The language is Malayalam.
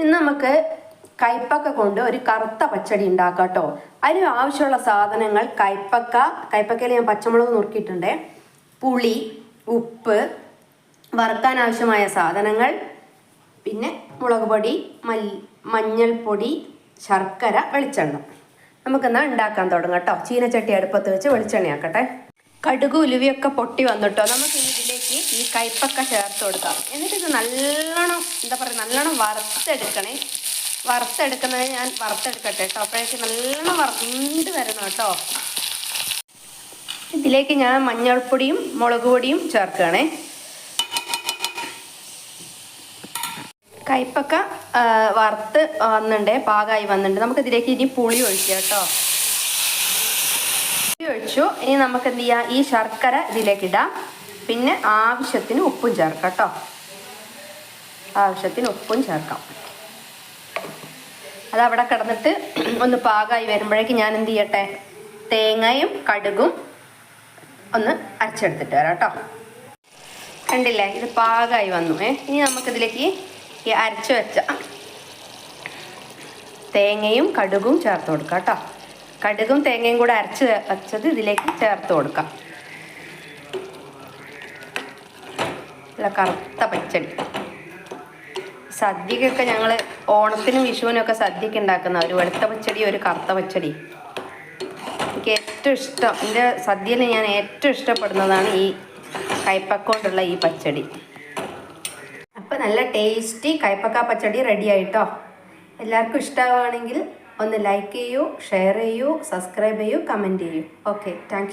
ഇന്ന് നമുക്ക് കൈപ്പക്ക കൊണ്ട് ഒരു കറുത്ത പച്ചടി ഉണ്ടാക്കാം കേട്ടോ. അതിന് ആവശ്യമുള്ള സാധനങ്ങൾ കൈപ്പക്ക കൈപ്പക്കയിൽ ഞാൻ പച്ചമുളക് നുറുക്കിയിട്ടുണ്ട്. പുളി ഉപ്പ് വറുക്കാൻ ആവശ്യമായ സാധനങ്ങൾ പിന്നെ മുളക് പൊടി മഞ്ഞൾപ്പൊടി ശർക്കര വെളിച്ചെണ്ണ. നമുക്കെന്നാൽ ഉണ്ടാക്കാൻ തുടങ്ങാം കേട്ടോ. ചീനച്ചട്ടി അടുപ്പത്ത് വെച്ച് വെളിച്ചെണ്ണയാക്കട്ടെ കടുക് ഉലുവിയൊക്കെ പൊട്ടി വന്നിട്ടോ. നമുക്ക് ഇതിലേക്ക് ഈ കൈപ്പക്ക ചേർത്ത് കൊടുക്കാം. എന്നിട്ട് ഇത് നല്ലോണം എന്താ പറയുക നല്ലോണം വറുത്തെടുക്കണേ. വറുത്തെടുക്കുന്നത് ഞാൻ വറുത്തെടുക്കട്ടെ കേട്ടോ. അപ്പോഴേക്ക് നല്ലോണം വറുണ്ട് വരണം കേട്ടോ. ഇതിലേക്ക് ഞാൻ മഞ്ഞൾപ്പൊടിയും മുളക് പൊടിയും ചേർക്കുകയാണേ. കയ്പക്ക വറുത്ത് വന്നിട്ടുണ്ട് പാകമായി വന്നിട്ടുണ്ട്. നമുക്ക് ഇതിലേക്ക് ഇനി പുളി ഒഴിക്കുക കേട്ടോ. പുളി ഒഴിച്ചു. ഇനി നമുക്ക് എന്ത് ചെയ്യാം? ഈ ശർക്കര ഇതിലേക്ക് ഇടാം. പിന്നെ ആവശ്യത്തിന് ഉപ്പും ചേർക്കാം കേട്ടോ. ആവശ്യത്തിന് ഉപ്പും ചേർക്കാം. അത് അവിടെ കിടന്നിട്ട് ഒന്ന് പാകമായി വരുമ്പോഴേക്ക് ഞാൻ എന്ത് ചെയ്യട്ടെ? തേങ്ങയും കടുകും ഒന്ന് അരച്ചെടുത്തിട്ട് വരാം കേട്ടോ. കണ്ടില്ലേ? ഇത് പാകമായി വന്നു. ഏ ഇനി നമുക്കിതിലേക്ക് ഈ അരച്ചു വെച്ച തേങ്ങയും കടുകും ചേർത്ത് കൊടുക്കാം കേട്ടോ. കടുകും തേങ്ങയും കൂടെ അരച്ച് വെച്ചത് ഇതിലേക്ക് ചേർത്ത് കൊടുക്കാം. നല്ല കറുത്ത പച്ചടി. സദ്യക്കൊക്കെ ഞങ്ങൾ ഓണത്തിനും വിഷുവിനും ഒക്കെ സദ്യക്ക് ഉണ്ടാക്കുന്ന ഒരു വെളുത്ത പച്ചടി ഒരു കറുത്ത പച്ചടി. എനിക്ക് ഏറ്റവും ഇഷ്ടം എന്റെ സദ്യയിൽ ഞാൻ ഏറ്റവും ഇഷ്ടപ്പെടുന്നതാണ് ഈ കൈപ്പക്ക കൊണ്ടുള്ള ഈ പച്ചടി. അപ്പം നല്ല ടേസ്റ്റി കൈപ്പക്ക പച്ചടി റെഡി ആയിട്ടോ? എല്ലാവർക്കും ഇഷ്ടമാണെങ്കിൽ ഒന്ന് ലൈക്ക് ചെയ്യൂ ഷെയർ ചെയ്യൂ സബ്സ്ക്രൈബ് ചെയ്യൂ കമന്റ് ചെയ്യൂ. Okay thank